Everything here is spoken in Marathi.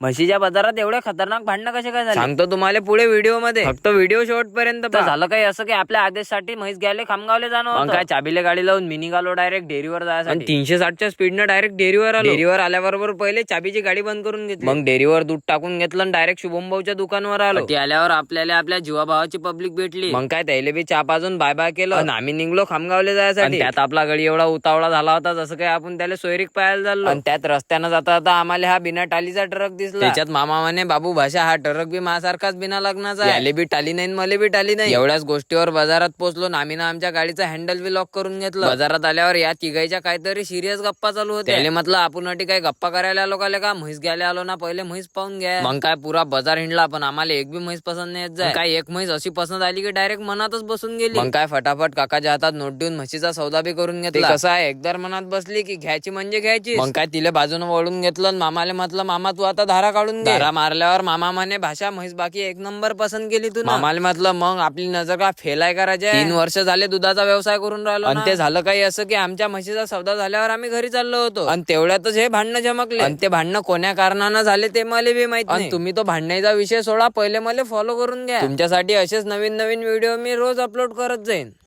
म्हशीच्या बाजारात एवढे खतरनाक भांडणं कसे काय झाले? सांगतो तुम्हाला पुढे व्हिडिओमध्ये फक्त व्हिडिओ शेवट पर्यंत झालं काही असं की आपल्या आदेशसाठी म्हैस घ्यायला खामगावले जाणं काय चाबीले गाडी लावून मिनी गालो डायरेक्ट डेअरीवर जायसाठी. तीनशे साठच्या स्पीडनं डायरेक्ट डेअरीवर आलो. डेअरीवर आल्याबरोबर पहिले चाबीची गाडी बंद करून घेतली. मग डेअरीवर दूध टाकून घेतलं आणि डायरेक्ट शुभम भाऊच्या दुकानावर आलो. ती आल्यावर आपल्याला आपल्या जीवाभावाची पब्लिक भेटली. मग काय त्याला बी चहा पाजून बाय बाय केलं. आणि आम्ही निघलो खामगावले जायसाठी. त्यात आपला गडी एवढा उतावळा झाला होता जसं काय आपण त्याला सोयरीक पाहायला झालो. आणि त्यात रस्त्यानं जाता जाता आम्हाला हा बिना टालीचा ट्रक दिसला. त्याच्यात मामा म्हणे बाबू भाषा हा ट्रक बी माझ्यासारखाच बिना लग्नाचा. याले बी टाली नाही मले बी टाली नाही एवढ्याच गोष्टीवर बाजारात पोहोचलो आम्ही ना आमच्या गाडीचा हँडल बी लॉक करून घेतलं. बाजारात आल्यावर या तिघाईच्या काहीतरी सिरियस गप्पा चालू होत्या. त्याले म्हटलं आपण अटी काय गप्पा करायला आलो का का म्हैस घ्यायला आलो ना पहिले म्हैस पाहून घ्या. मग काय पुरा बाजार हिंडला पण आम्हाला एक बी म्हैस पसंत नाही येत जाय. काय एक म्हैस अशी पसंत आली की डायरेक्ट मनातच बसून गेली. मग काय फटाफट काकाच्या हातात नोट देऊन म्हशीचा सौदा बी करून घेतला. कसं आहे एकदा मनात बसली की घ्यायची म्हणजे घ्यायची मग काय तिला बाजूने वळून घेतलं मामाले म्हटलं मामा तू आता धारा काढून धारा मारल्यावर मामा म्हणे भाषा म्हैस बाकी एक नंबर पसंत केली तू मामाले म्हटलं मग आपली नजर का फेलाय करायची? तीन वर्ष झाले दुधाचा व्यवसाय करून राहिलो आणि ते झालं काही असं की आमच्या म्हशीचा सौदा झाल्यावर आम्ही घरी चाललो होतो. आणि तेवढ्यातच हे भांडणं चमकले. आणि ते भांडणं कोण्या कारणानं झाले ते मला बी माहीत नाही. तुम्ही तो भांडण्याचा विषय सोडा पहिले मला फॉलो करून घ्या. तुमच्यासाठी असेच नवीन नवीन व्हिडिओ मी रोज अपलोड करत जाईन.